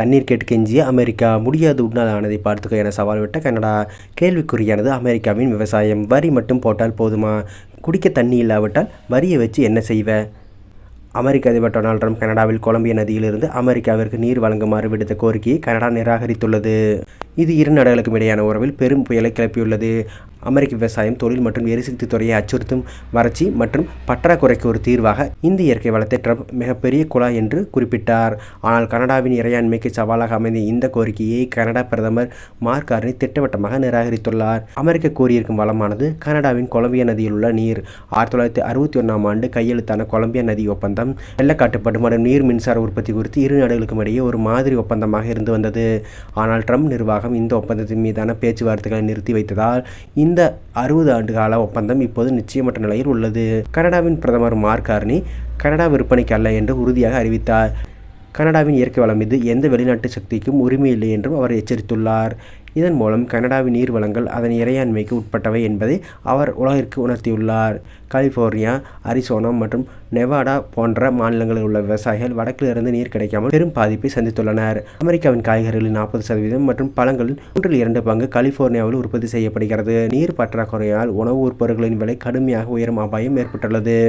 தண்ணீர் கேட்டு கெஞ்சிய அமெரிக்கா முடியாது உண்ணாதானதை பார்த்துக்க என சவால் விட்ட கனடா. கேள்விக்குறியானது அமெரிக்காவின் விவசாயம். வரி மட்டும் போட்டால் போதுமா? குடிக்க தண்ணி இல்லாவிட்டால் வரியை வச்சு என்ன செய்வ? அமெரிக்க அதிபர் டொனால்ட் ட்ரம்ப் கனடாவில் கொலம்பிய நதியிலிருந்து அமெரிக்காவிற்கு நீர் வழங்குமாறு விடுத்த கோரிக்கையை கனடா நிராகரித்துள்ளது. இது இரு நாடுகளுக்கும் இடையான உறவில் பெரும் புயலை கிளப்பியுள்ளது. அமெரிக்க விவசாயம் தொழில் மற்றும் எரிசக்தி துறையை அச்சுறுத்தும் வறட்சி மற்றும் பற்றாக்குறைக்கு ஒரு தீர்வாக இந்த இயற்கை வளத்தை ட்ரம்ப் மிகப்பெரிய குழாய் என்று குறிப்பிட்டார். ஆனால் கனடாவின் இறையாண்மைக்கு சவாலாக அமைந்த இந்த கோரிக்கையை கனடா பிரதமர் மார்க் கார்னி திட்டவட்டமாக நிராகரித்துள்ளார். அமெரிக்க கோரியிருக்கும் வளமானது கனடாவின் கொலம்பியா நதியில் உள்ள நீர். ஆயிரத்தி தொள்ளாயிரத்தி அறுபத்தி ஒன்றாம் ஆண்டு கையெழுத்தான கொலம்பியா நதி ஒப்பந்தம் வெள்ளக்காட்டுப்பாடு மற்றும் நீர் மின்சார உற்பத்தி குறித்து இரு நாடுகளுக்கும் இடையே ஒரு மாதிரி ஒப்பந்தமாக இருந்து வந்தது. ஆனால் ட்ரம்ப் நிர்வாகம் இந்த ஒப்பந்தத்தின் மீதான பேச்சுவார்த்தைகளை நிறுத்தி வைத்ததால் இந்த அறுபது ஆண்டு கால ஒப்பந்தம் இப்போது நிச்சயமற்ற நிலையில் உள்ளது. கனடாவின் பிரதமர் மார்க் கார்னி கனடா விற்பனைக்கு அல்ல என்று உறுதியாக அறிவித்தார். கனடாவின் இயற்கை வளம் மீது எந்த வெளிநாட்டு சக்திக்கும் உரிமை இல்லை என்றும் அவர் எச்சரித்துள்ளார். இதன் மூலம் கனடாவின் நீர் வளங்கள் அதன் இறையாண்மைக்கு உட்பட்டவை என்பதை அவர் உலகிற்கு உணர்த்தியுள்ளார். கலிஃபோர்னியா அரிசோனா மற்றும் நெவாடா போன்ற மாநிலங்களில் உள்ள விவசாயிகள் வடக்கிலிருந்து நீர் கிடைக்காமல் பெரும் பாதிப்பை சந்தித்துள்ளனர். அமெரிக்காவின் காய்கறிகளில் நாற்பது சதவீதம் மற்றும் பழங்களில் மூன்றில் இரண்டு பங்கு கலிஃபோர்னியாவில் உற்பத்தி செய்யப்படுகிறது. நீர் பற்றாக்குறையால் உணவு உற்பொருட்களின் விலை கடுமையாக உயரும் அபாயம் ஏற்பட்டுள்ளது.